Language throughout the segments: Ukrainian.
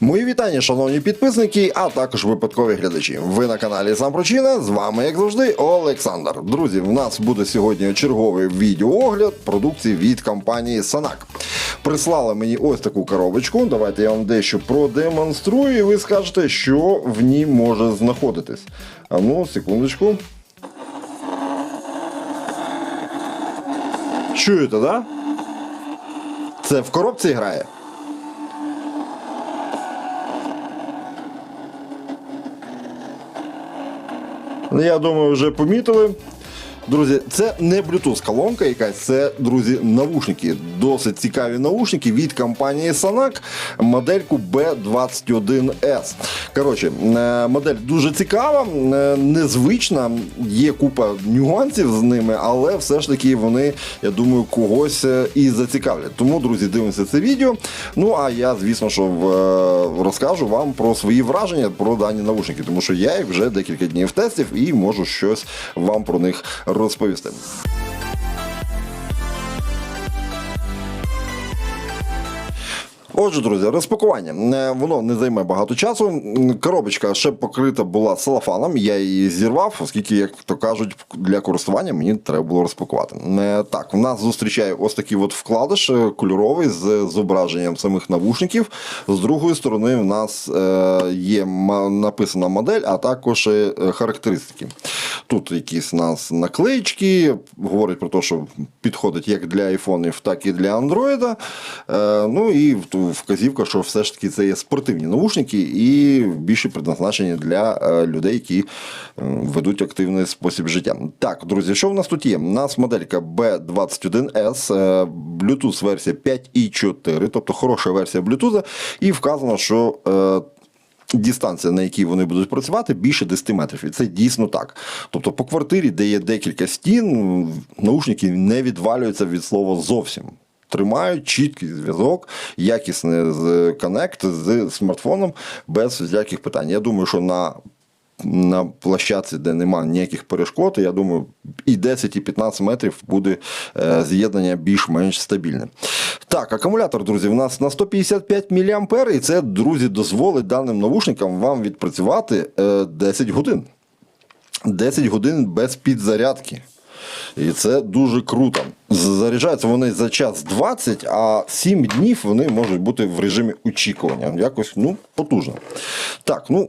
Мої вітання, шановні підписники, а також випадкові глядачі. Ви на каналі Сам Причина. З вами, як завжди, Олександр. Друзі, в нас буде сьогодні черговий відеоогляд продукції від компанії Санак. Прислали мені ось таку коробочку. Давайте я вам дещо продемонструю, і ви скажете, що в ній може знаходитись. А ну, секундочку. Чуєте, да? Це в коробці грає. Я думаю, вже помітили. Друзі, це не Bluetooth колонка якась, це, друзі, навушники. Досить цікаві навушники від компанії Sanak, модельку B21S. Коротше, е, модель дуже цікава, е, незвична, є купа нюансів з ними, але все ж таки вони, я думаю, когось е, і зацікавлять. Тому, друзі, дивимося це відео. Ну а я, звісно, що розкажу вам про свої враження про дані навушники, тому що я їх вже декілька днів тестив і можу щось вам про них розповісти розповісти. Отже, друзі, розпакування. Е, Воно не займе багато часу. Коробочка ще покрита була целофаном. Я її зірвав, оскільки, як то кажуть, для користування мені треба було розпакувати. Е, Так, у нас зустрічає ось такий от вкладиш е, кольоровий з зображенням самих навушників. З другої сторони, в нас є написана модель, а також характеристики. Тут якісь у нас наклеїчки, говорить про те, що підходить як для айфонів, так і для. Е, ну і в- вказівка, що все ж таки це є спортивні наушники і більше предназначені для е, людей, які е, ведуть активний спосіб життя. Так, друзі, що в нас тут є? У нас моделька B21S, е, Bluetooth версія 5.4, тобто хороша версія Bluetooth, і вказано, що. Дистанція, на якій вони будуть працювати, більше 10 метрів. І це дійсно так. Тобто по квартирі, де є декілька стін, наушники не відвалюються від слова зовсім. Тримають чіткий зв'язок, якісний коннект з смартфоном без всяких питань. Я думаю, що на на площадці, де немає ніяких перешкод, я думаю, і 10, і 15 метрів буде е, з'єднання більш-менш стабільне. Так, акумулятор, друзі, у нас на 155 мА, і це, друзі, дозволить даним навушникам вам відпрацювати е, 10 годин. 10 годин без підзарядки. І це дуже круто. Заряджаються вони за час 20, а 7 днів вони можуть бути в режимі очікування. Якось ну, потужно. Так, ну.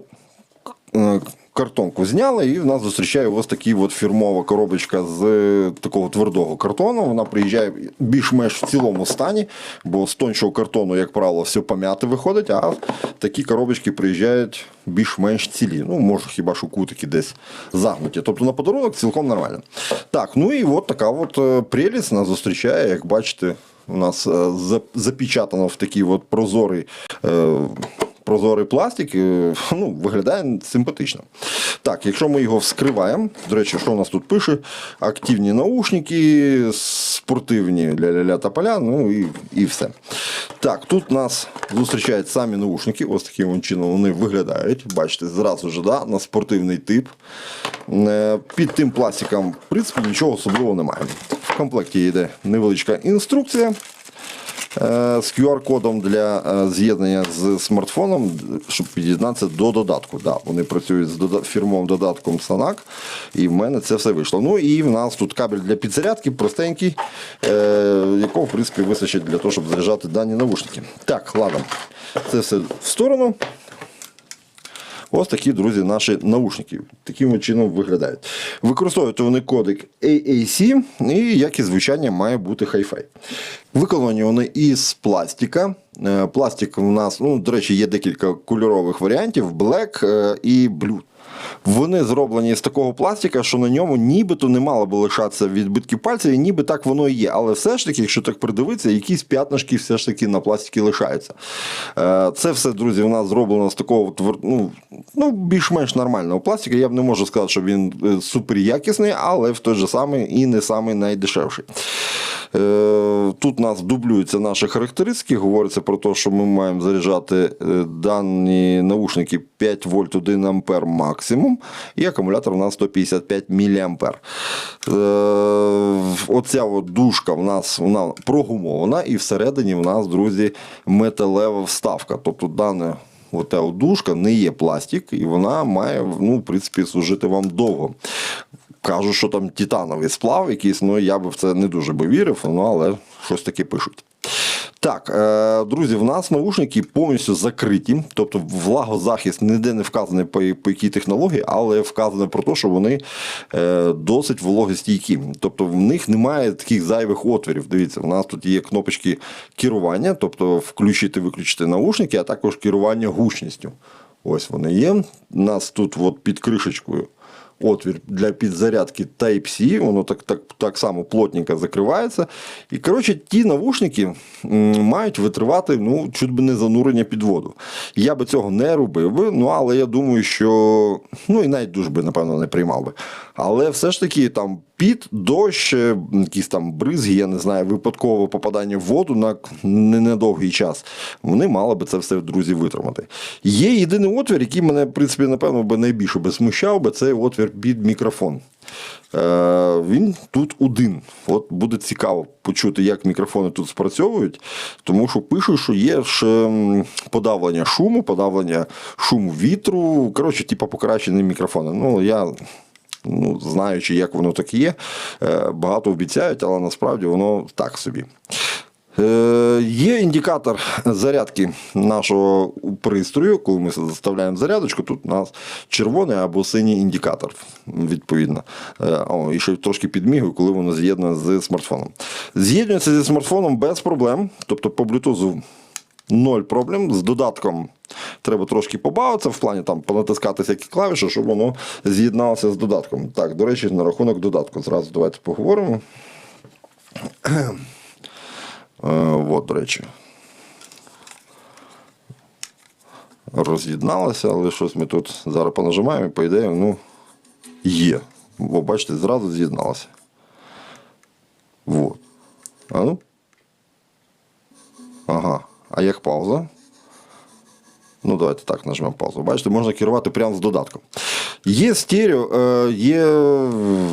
Картонку зняли, і в нас зустрічає ось така от фірмова коробочка з е, такого твердого картону. Вона приїжджає більш-менш в цілому стані, бо з тоншого картону, як правило, все пом'яте виходить, а такі коробочки приїжджають більш-менш цілі. Ну, може, хіба що кутики десь загнуті. Тобто на подарунок цілком нормально. Так, ну і от така от е, прелість нас зустрічає, як бачите, у нас е, запечатано в такий от прозорий. Прозорий пластик, е, ну, виглядає симпатично. Так, якщо ми його вскриваємо, до речі, що у нас тут пише? Активні наушники, спортивні ля-ля-ля та поля, ну і, і все. Так, тут нас зустрічають самі наушники, ось таким чином вони виглядають. Бачите, зразу ж да, на спортивний тип. Е, Під тим пластиком, в принципі, нічого особливого немає. В комплекті йде невеличка інструкція з QR-кодом для е, з'єднання з смартфоном, щоб під'єднатися до додатку. Да, вони працюють з фірмовим додатком Sanac, і в мене це все вийшло. Ну і в нас тут кабель для підзарядки, простенький, е, якого в принципі вистачить для того, щоб заряджати дані навушники. Так, ладно, це все в сторону. Ось такі, друзі, наші наушники. Таким чином виглядають. Використовують вони кодик AAC, і як і звучання має бути Hi-Fi. Виконані вони із пластика. Е, Пластик у нас, ну, до речі, є декілька кольорових варіантів: Black е, і Blue. Вони зроблені з такого пластика, що на ньому нібито не мало би лишатися відбитки пальців, і ніби так воно і є. Але все ж таки, якщо так придивитися, якісь п'ятнашки все ж таки на пластикі лишаються. Е, Це все, друзі, у нас зроблено з такого ну, ну, більш-менш нормального пластика. Я б не можу сказати, що він е, супер якісний, але в той же самий і не самий найдешевший. Е, Тут нас дублюються наші характеристики. Говориться про те, що ми маємо заряджати е, дані наушники 5 вольт 1 ампер максимум, і акумулятор у нас 155 мА. Оця от дужка в нас вона прогумована, і всередині в нас, друзі, металева вставка. Тобто дане ота одушка не є пластик, і вона має, ну, в принципі, служити вам довго. Кажуть, що там титановий сплав якийсь, ну я би в це не дуже би вірив, ну але щось таке пишуть. Так, е, друзі, в нас наушники повністю закриті, тобто влагозахист ніде не вказаний по, якій технології, але вказано про те, що вони е, досить вологостійкі. Тобто в них немає таких зайвих отворів. Дивіться, в нас тут є кнопочки керування, тобто включити, виключити наушники, а також керування гучністю. Ось вони є. У нас тут от під кришечкою отвір для підзарядки Type-C, воно так, так, так само плотненько закривається. І, коротше, ті навушники мають витривати ну, чуть би не занурення під воду. Я би цього не робив би, ну, але я думаю, що ну і навіть дуже би, напевно, не приймав би. Але все ж таки там під, дощ, е, якісь там бризги, я не знаю, випадкове попадання в воду на не- недовгий час. Вони мали би це все, друзі, витримати. Є єдиний отвір, який мене, в принципі, напевно, би найбільше би смущав, би це отвір під мікрофон. Е, він тут один. От буде цікаво почути, як мікрофони тут спрацьовують, тому що пишуть, що є ж ем, подавлення шуму, подавлення шуму вітру. Коротше, типу покращені мікрофони. Ну, я ну, знаючи, як воно так є, е, багато обіцяють, але насправді воно так собі. Е, Є індикатор зарядки нашого пристрою. Коли ми заставляємо зарядочку, тут у нас червоний або синій індикатор, відповідно. Е, О, і ще трошки підмігує, коли воно з'єднане з смартфоном. З'єднується зі смартфоном без проблем, тобто по Bluetooth Ноль проблем. З додатком треба трошки побавитися, в плані там понатискати всякі клавіші, щоб воно з'єдналося з додатком. Так, до речі, на рахунок додатку. Зразу давайте поговоримо. Е, от, до речі. Роз'єдналося, але щось ми тут зараз понажимаємо і по ідеї, ну, є. Бо бачите, зразу з'єдналося. Вот. А ну. Ага. А як пауза? Ну, давайте так нажмемо паузу. Бачите, можна керувати прямо з додатком. Є стерео, е, є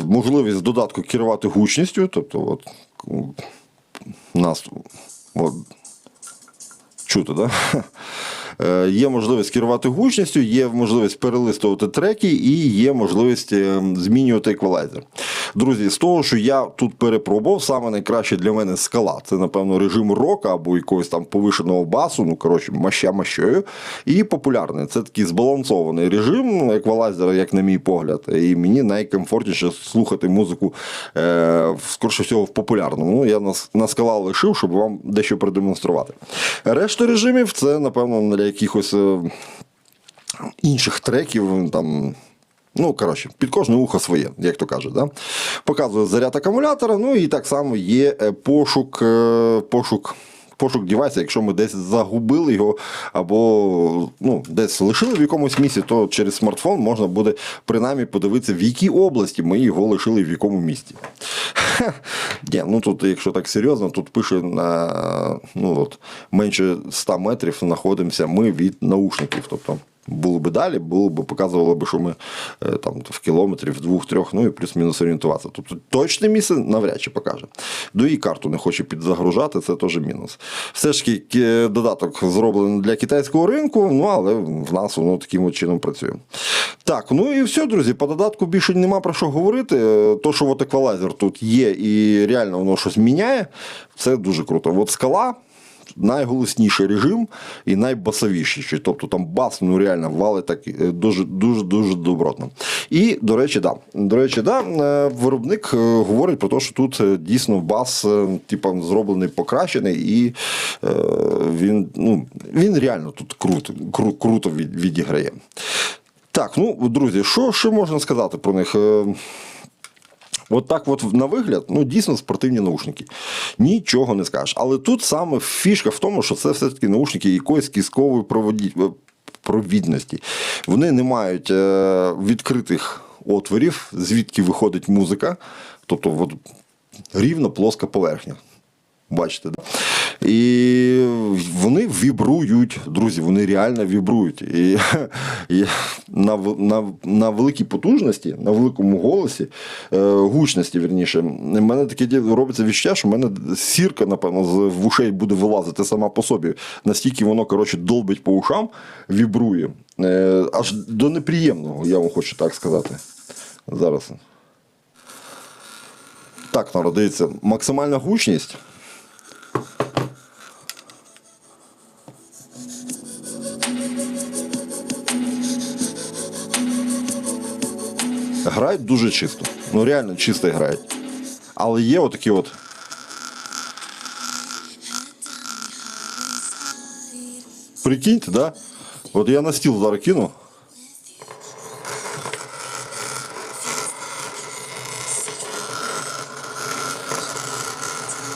можливість з додатку керувати гучністю. Тобто, от, у нас от, чути, да? Е, Є можливість керувати гучністю, є можливість перелистувати треки і є можливість е, змінювати еквалайзер. Друзі, з того, що я тут перепробував, саме найкраще для мене скала. Це, напевно, режим рока або якогось там повишеного басу, ну, коротше, маща мащою. І популярний. Це такий збалансований режим еквалайзера, як на мій погляд. І мені найкомфортніше слухати музику, е, скорше всього, в популярному. Ну, я на, на скала лишив, щоб вам дещо продемонструвати. Решта режимів це, напевно, для якихось е, інших треків. там. Ну, коротше, під кожне ухо своє, як то кажуть. Да? Показує заряд акумулятора, ну і так само є е, пошук, е, пошук. Пошук девайса, якщо ми десь загубили його або ну, десь лишили в якомусь місці, то через смартфон можна буде принаймні подивитися, в якій області ми його лишили в якому місті. Ні, ну тут, якщо так серйозно, тут пише на ну, от, менше 100 метрів знаходимося ми від наушників. Тобто було би далі, було б показувало б, що ми е, там в кілометрі, в двох-трьох, ну і плюс-мінус орієнтуватися. Тобто точне місце навряд чи покаже. До і карту не хоче підзагружати, це теж мінус. Все ж таки додаток зроблений для китайського ринку, ну але в нас воно таким чином працює. Так, ну і все, друзі. По додатку більше нема про що говорити. Е, То, що от еквалайзер тут є, і реально воно щось міняє, це дуже круто. От скала найголосніший режим і найбасовіший. Тобто там бас ну реально валить так е, дуже дуже дуже добротно. І до речі, да. До речі, да, е, виробник е, говорить про те, що тут дійсно бас типу, зроблений покращений, і він ну, він реально тут круто, кру, круто від, відіграє. Так, ну друзі, що ще можна сказати про них? От так от на вигляд, ну дійсно спортивні наушники. Нічого не скажеш. Але тут саме фішка в тому, що це все-таки наушники якоїсь кіскової проводі... е, провідності. Вони не мають е, відкритих отворів, звідки виходить музика. Тобто от, рівно плоска поверхня. Бачите, да? І вони вібрують, друзі, вони реально вібрують. І, і на, на, на великій потужності, на великому голосі, е, гучності, вірніше, в мене таке робиться відчуття, що в мене сірка, напевно, з вушей буде вилазити сама по собі. Настільки воно, коротше, долбить по ушам, вібрує. Е, аж до неприємного, я вам хочу так сказати. Зараз. Так, народ, дивіться, максимальна гучність. Грають дуже чисто. Ну реально чисто грають. Але є отакі от. Прикиньте, да? От я на стіл зараз кину.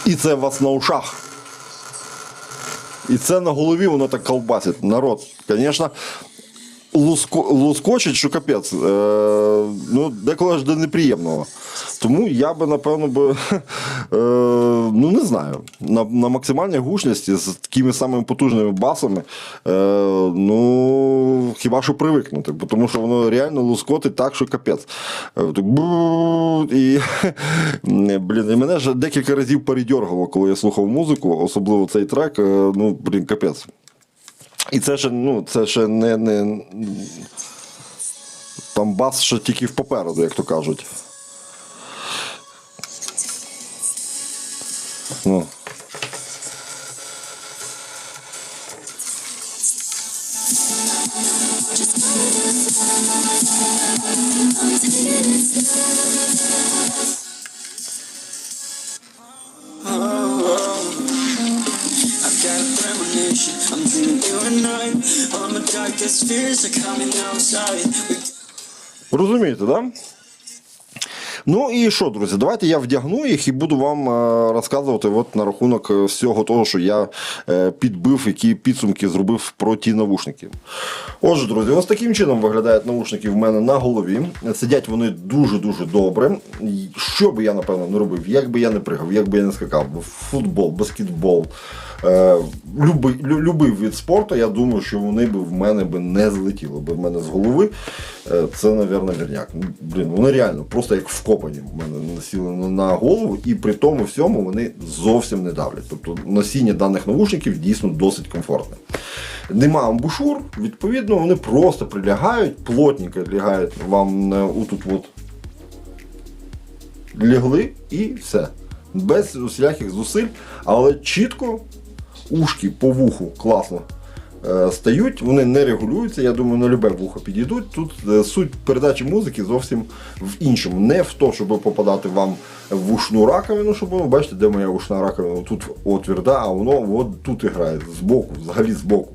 І це у вас на ушах. І це на голові воно так колбасить. Народ, звісно, луско, лускочить, що капець. Е, ну, деколи аж до неприємного. Тому я би, напевно, би, е, ну не знаю, на, на максимальній гучності з такими самими потужними басами, е, ну, хіба що привикнути, тому що воно реально лускотить так, що капець. Е, так І, блін, і мене вже декілька разів передьоргало, коли я слухав музику, особливо цей трек, е, ну, блін, капець. І це ще, ну, це ще не, не. Там бас ще тільки в попереду, як то кажуть. Ну. I've I'm dreaming you and I. All my darkest fears are coming outside. We Розумієте, да? Ну і що, друзі, давайте я вдягну їх і буду вам е, розказувати от на рахунок е, всього того, що я е, підбив, які підсумки зробив про ті навушники. Отже, друзі, ось таким чином виглядають навушники в мене на голові. Сидять вони дуже-дуже добре. Що би я, напевно, не робив, як би я не пригав, як би я не скакав, футбол, баскетбол. Е, любий, від спорту, я думаю, що вони б в мене би не злетіли б в мене з голови. Це, напевно, вірняк. Блін, вони реально просто як вкопані в мене насіли на- голову, і при тому всьому вони зовсім не давлять. Тобто носіння даних наушників дійсно досить комфортне. Нема амбушур, відповідно, вони просто прилягають, плотненько лягають вам отут от лягли і все. Без усіляких зусиль, але чітко ушки по вуху класно стають, вони не регулюються. Я думаю, на любе вухо підійдуть. Тут е, суть передачі музики зовсім в іншому. Не в то, щоб попадати вам в ушну раковину, щоб воно, бачите, де моя ушна раковина, тут отвір, да, а воно от тут і грає, збоку, взагалі збоку.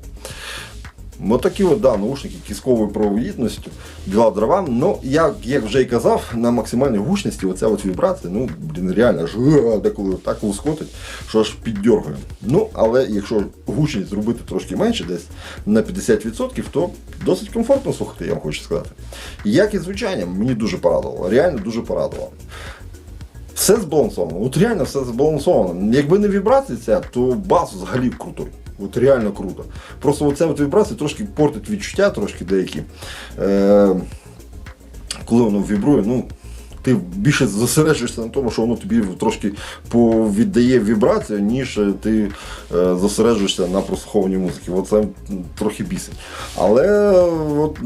Ось такі от, да, наушники кісковою провідністю, біла дрова. Ну, як, як вже і казав, на максимальній гучності оця от вібрація, ну, блін, реально аж деколи так лускотить, що аж піддергує. Ну, але якщо гучність зробити трошки менше, десь на 50%, то досить комфортно слухати, я вам хочу сказати. Як і звучання, мені дуже порадувало, реально дуже порадувало. Все збалансовано, от реально все збалансовано. Якби не вібрація ця, то бас взагалі крутой. От реально круто. Просто оця от вібрація трошки портить відчуття, трошки деякі. Е, коли воно вібрує, ну. Ти більше зосереджуєшся на тому, що воно тобі трошки віддає вібрацію, ніж ти е, зосереджуєшся на прослуховуванні музики. Оце трохи бісить. Але от,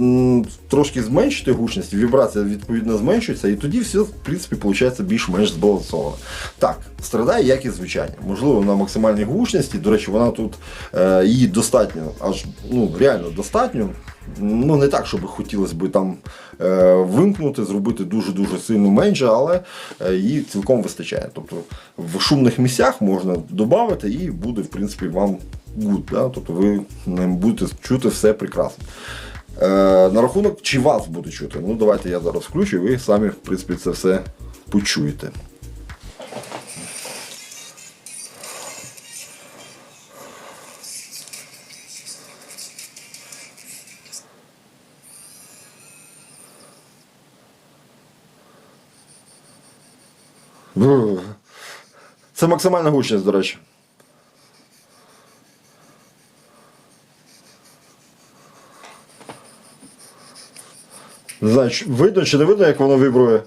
трошки зменшити гучність, вібрація відповідно зменшується, і тоді все, в принципі, виходить більш-менш збалансовано. Так, страдає якість звучання. Можливо, на максимальній гучності. До речі, вона тут е, її достатньо, аж ну, реально достатньо. Ну, не так, щоб хотілося б там е, вимкнути, зробити дуже-дуже сильно менше, але е, її цілком вистачає. Тобто в шумних місцях можна додати і буде, в принципі, вам good. Да? Тобто ви будете чути все прекрасно. Е, на рахунок, чи вас буде чути? Ну, давайте я зараз включу, і ви самі, в принципі, це все почуєте. Це максимальна гучність, до речі. Не знаю, видно чи не видно, як воно вібрує.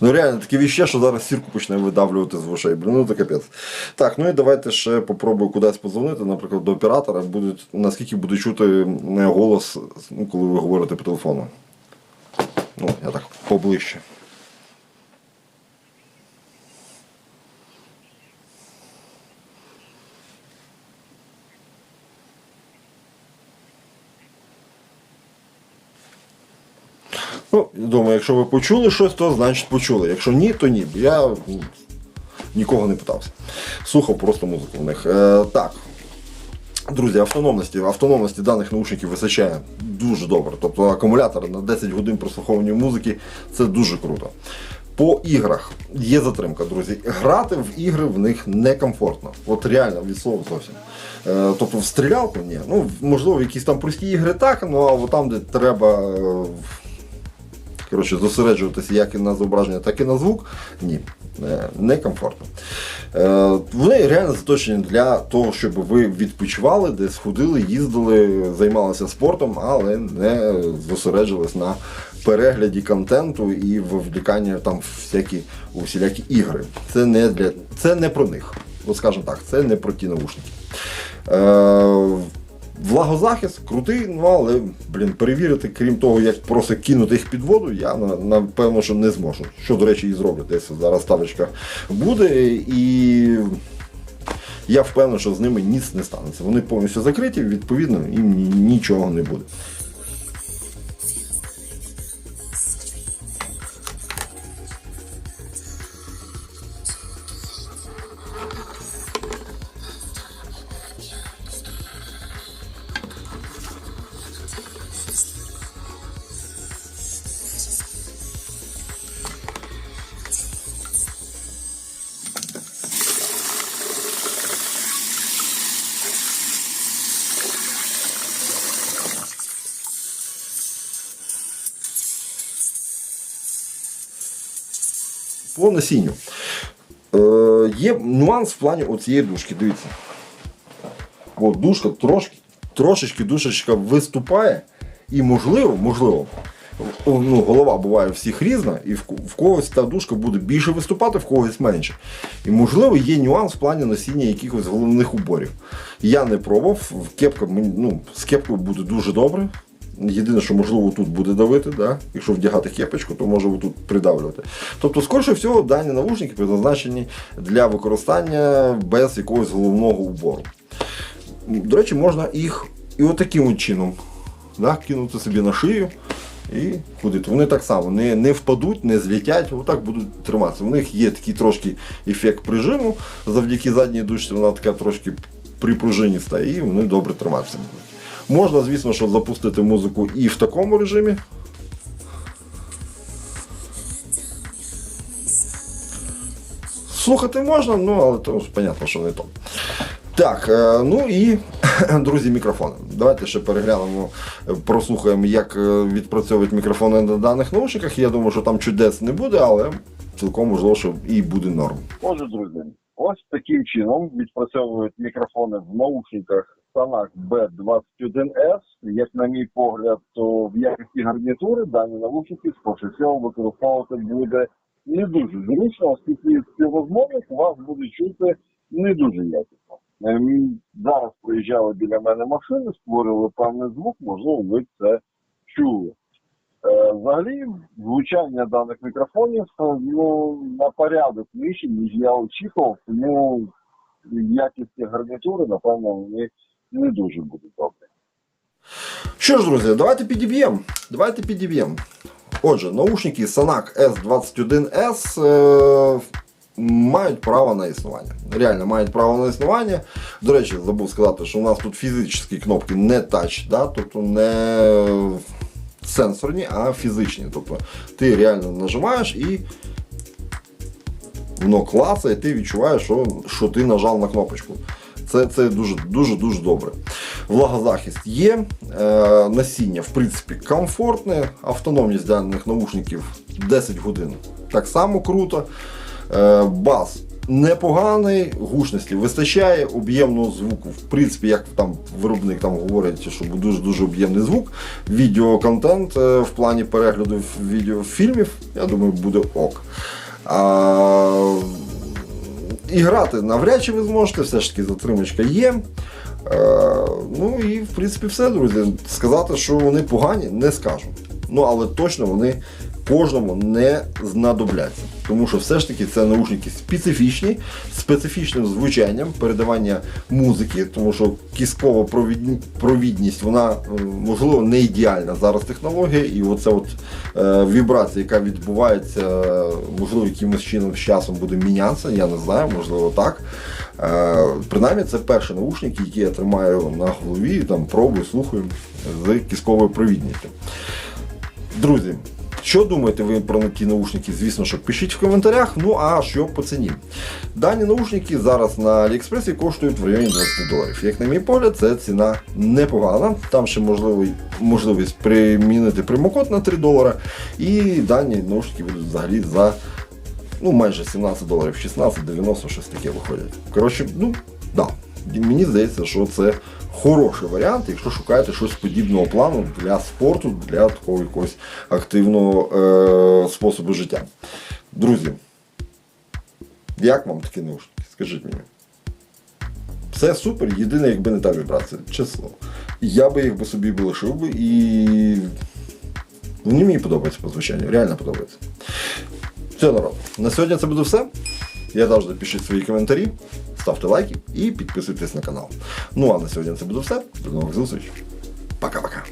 Ну реально таке віще, що зараз сірку почне видавлювати з вушей. Блін, ну це капець. Так, ну і давайте ще попробую кудись позвонити, наприклад, до оператора, будуть, наскільки буде чути е, голос, ну, коли ви говорите по телефону. Ну, я так поближче. Ну, думаю, якщо ви почули щось, то значить почули. Якщо ні, то ні. Я нікого не питався. Слухав просто музику в них. Е, так. Друзі, автономності, автономності даних наушників вистачає дуже добре. Тобто акумулятор на 10 годин прослуховування музики це дуже круто. По іграх є затримка, друзі. Грати в ігри в них некомфортно. От реально від слова зовсім. Е, тобто в стрілялку ні. Ну, можливо, якісь там прості ігри так, ну а там, де треба е, коротше, зосереджуватися як і на зображення, так і на звук. Ні, е, некомфортно. Е, Вони реально заточені для того, щоб ви відпочивали, десь ходили, їздили, займалися спортом, але не зосереджувались на перегляді контенту і вовліканні там всякі, у всілякі ігри. Це не для це не про них. От скажімо так, це не про ті наушники. Влагозахист крутий, ну але блін, перевірити, крім того, як просто кинути їх під воду, я напевно, що не зможу. Що, до речі, і зроблю. Десь зараз ставочка буде. І я впевнений, що з ними ніц не станеться. Вони повністю закриті, відповідно, їм нічого не буде. По насінню. Е, є нюанс в плані оцієї дужки. Дивіться. От дужка трошки, трошечки душечка виступає. І можливо, можливо, ну, голова буває всіх різна, і в когось та дужка буде більше виступати, в когось менше. І можливо є нюанс в плані носіння якихось головних уборів. Я не пробував, кепка, ну, з кепкою буде дуже добре. Єдине, що можливо тут буде давити, да? якщо вдягати кепочку, то може тут придавлювати. Тобто, скоріше всього, дані навушники призначені для використання без якогось головного убору. До речі, можна їх і отаким от чином да, кинути собі на шию і ходити. Вони так само не, не впадуть, не злітять, отак будуть триматися. У них є такий трошки ефект прижиму, завдяки задній дужці вона така трошки припружиніста, і вони добре триматися будуть. Можна, звісно, що запустити музику і в такому режимі. Слухати можна, ну але то понятно, що не то. Так, е, ну і друзі, мікрофони. Давайте ще переглянемо, прослухаємо, як е, відпрацьовують мікрофони на даних наушниках. Я думаю, що там чудес не буде, але цілком можливо, що і буде норм. Отже, друзі, ось таким чином відпрацьовують мікрофони в наушниках Sanac B21S. Як на мій погляд, то в якості гарнітури дані наушники скоріше всього використовувати буде не дуже зручно, оскільки співрозмовник вас буде чути не дуже якісно. Ем, Зараз проїжджали біля мене машини, створили певний звук, можливо, ви це чули. Е, Взагалі, звучання даних мікрофонів е, ну, на порядок нижче, ніж я очікував, тому в гарнітури, напевно, вони не дуже будуть добрі. Що ж, друзі, давайте підіб'ємо. Давайте підіб'ємо. Отже, наушники Sanac S21S е, мають право на існування. Реально мають право на існування. До речі, забув сказати, що у нас тут фізичні кнопки не тач, да? тобто не сенсорні, а фізичні. Тобто ти реально нажимаєш і воно клацає, ти відчуваєш, що, що ти нажав на кнопочку. Це, це дуже дуже дуже добре. Влагозахист є, е, насіння, в принципі, комфортне, автономність даних наушників 10 годин. Так само круто. Е, бас непоганий, гучності вистачає, об'ємного звуку. В принципі, як там виробник там говорить, що буде дуже дуже об'ємний звук. Відеоконтент е, в плані перегляду відеофільмів, я думаю, буде ок. А, і грати навряд чи ви зможете, все ж таки затримочка є. Е, ну і в принципі все, друзі. Сказати, що вони погані, не скажу. Ну, але точно вони кожному не знадобляться. Тому що все ж таки це наушники специфічні, специфічним звучанням, передавання музики, тому що кіскова провідні- провідність, вона можливо не ідеальна зараз технологія, і оце от е, вібрація, яка відбувається, можливо, якимось чином з часом буде мінятися, я не знаю, можливо так. Е, принаймні, це перші наушники, які я тримаю на голові, там пробую, слухаю з кісковою провідністю. Друзі, що думаєте ви про ті наушники? Звісно, що пишіть в коментарях. Ну а що по ціні? Дані наушники зараз на Аліекспресі коштують в районі 20 доларів. Як на мій погляд, це ціна непогана. Там ще можливо, можливість примінити промокод на 3 долара. І дані наушники будуть взагалі за ну, майже 17 доларів, 16,90, щось таке виходять. Коротше, ну, да. Мені здається, що це хороший варіант, якщо шукаєте щось подібного плану для спорту, для такого якогось активного е- способу життя. Друзі, як вам такі наушники? Скажіть мені. Все супер, єдине, якби не та вібрація, чесно. Я би їх би собі би лишив би і. Вони мені подобаються по звучанню, реально подобається. Все, народ. На сьогодні це буде все. Я завжди пишіть свої коментарі, ставте лайки і підписуйтесь на канал. Ну а на сьогодні це буде все. До нових зустрічей. Пока-пока.